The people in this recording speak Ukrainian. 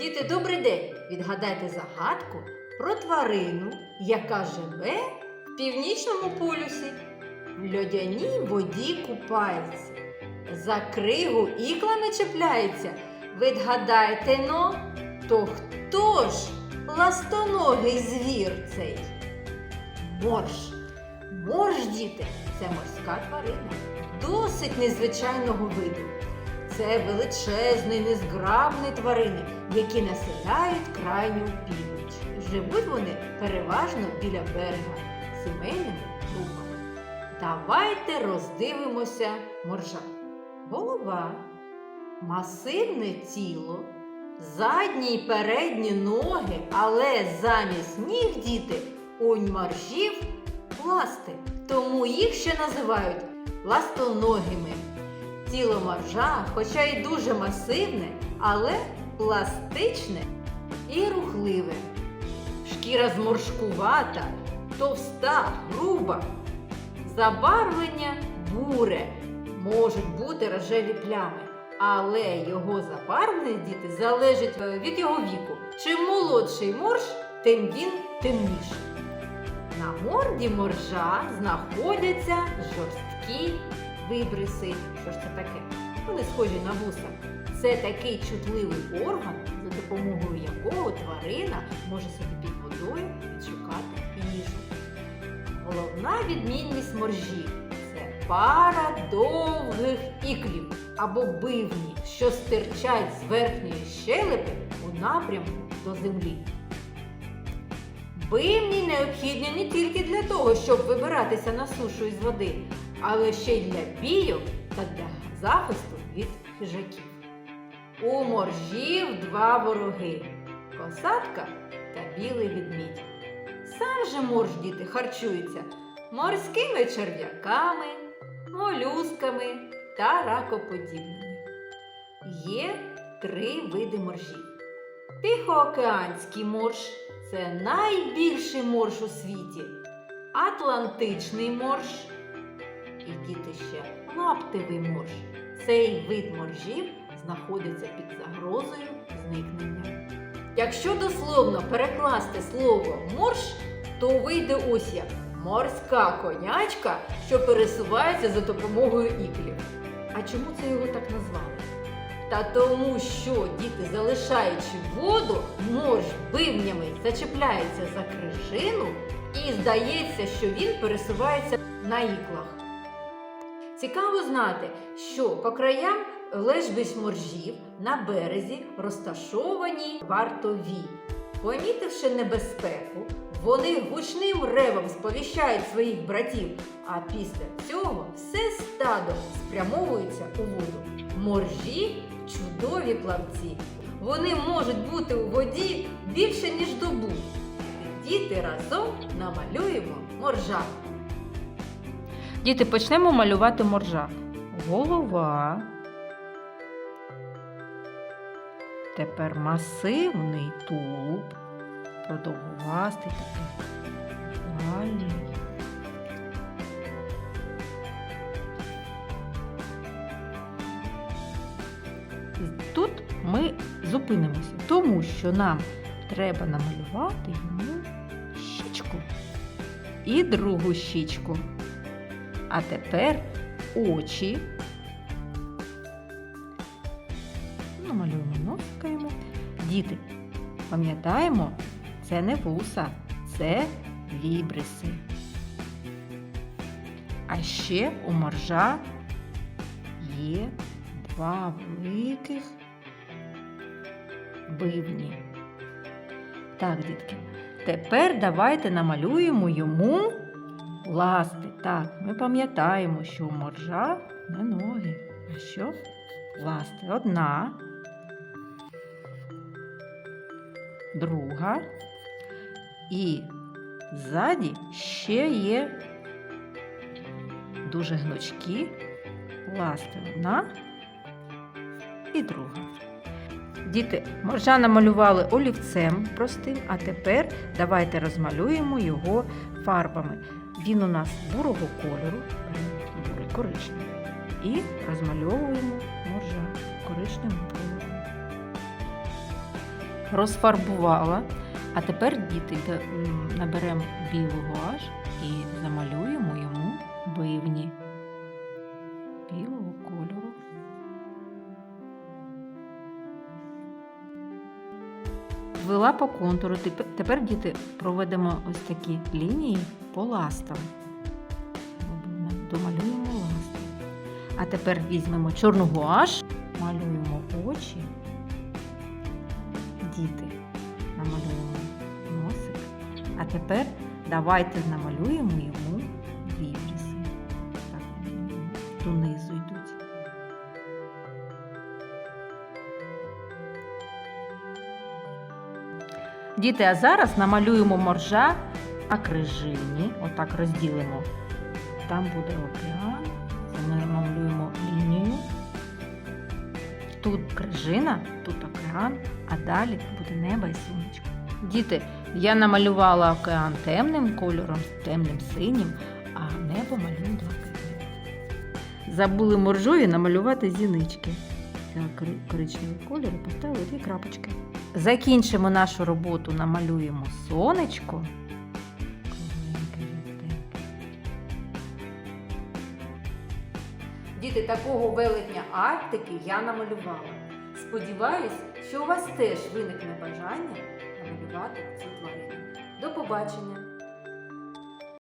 Діти, добрий день! Відгадайте загадку про тварину, яка живе в північному полюсі. В льодяній воді купається. За кригу ікла не чіпляється. Відгадайте но, то хто ж ластоногий звір цей? Морж. Морж, діти, це морська тварина, досить незвичайного виду. Це величезні, незграбні тварини, які населяють крайню північ. Живуть вони переважно біля берега сімейними групами. Давайте роздивимося моржа. Голова, масивне тіло, задні й передні ноги, але замість ніг діти у моржів ласти, тому їх ще називають ластоногими. Тіло моржа, хоча й дуже масивне, але пластичне і рухливе. Шкіра зморшкувата, товста, груба. Забарвлення буре, можуть бути рожеві плями, але його забарвлення діти залежить е, від його віку. Чим молодший морж, тим він темніший. На морді моржа знаходяться жорсткі вибриси. Що ж це таке? Вони схожі на вуса. Це такий чутливий орган, за допомогою якого тварина може собі під водою відшукати їжу. Головна відмінність моржів це пара довгих іклів або бивні, що стирчать з верхньої щелепи у напрямку до землі. Бивні необхідні не тільки для того, щоб вибиратися на сушу із води, але ще й для бійок та для захисту від хижаків. У моржів два вороги косатка та білий відмідь. Сам же морж діти харчується морськими черв'яками, молюсками та ракоподібними. Є три види моржів. Тихоокеанський морж це найбільший морж у світі. Атлантичний морж і діти ще лаптевий морж. Цей вид моржів знаходиться під загрозою зникнення. Якщо дословно перекласти слово морж, то вийде ось як морська конячка, що пересувається за допомогою іклів. А чому це його так назвали? Та тому, що діти, залишаючи воду, морж бивнями зачепляється за крижину і здається, що він пересувається на іклах. Цікаво знати, що по краям лежбищ моржів на березі розташовані вартові. Помітивши небезпеку, вони гучним ревом сповіщають своїх братів, а після цього все стадо спрямовується у воду. Моржі чудові плавці. Вони можуть бути у воді більше, ніж добу. Діти разом намалюємо моржа. Діти, почнемо малювати моржа. Голова. Тепер масивний тулуб. Продовгувастий такий. Далі. Тут ми зупинимося, тому що нам треба намалювати йому щічку і другу щічку. А тепер очі. Намалюємо носика йому. Діти, пам'ятаємо, це не вуса, це вібриси. А ще у моржа є два великих бивні. Так, дітки, тепер давайте намалюємо йому ласти. Так, ми пам'ятаємо, що у моржа не ноги, а що ласти. Одна, друга. І ззаді ще є дуже гнучкі ласти. Одна і друга. Діти, моржа намалювали олівцем простим, а тепер давайте розмалюємо його фарбами. Він у нас бурого кольору, бурий коричневий. І розмальовуємо моржа коричневим кольором. розфарбувала. А тепер діти наберемо білу гуаш і замалюємо йому бивні білого Ввела по контуру. Тепер, діти проведемо ось такі лінії по ластам. Домалюємо ласти. А тепер візьмемо чорну гуаш, малюємо очі. Діти. Намалюємо носик. А тепер давайте намалюємо йому вібриси. Так, донизу йдуть. Діти, а зараз намалюємо моржа на крижині. Отак розділимо. Там буде океан. Це ми намалюємо лінію. Тут крижина, тут океан, а далі буде небо і сонечко. Діти, я намалювала океан темним кольором, темним синім, а небо малюю блакитним. Забули моржові намалювати зінички. Взяла коричневий колір і поставили дві крапочки. Закінчимо нашу роботу, намалюємо сонечко. Діти, такого велетня Арктики я намалювала. Сподіваюсь, що у вас теж виникне бажання намалювати цю тварину. До побачення!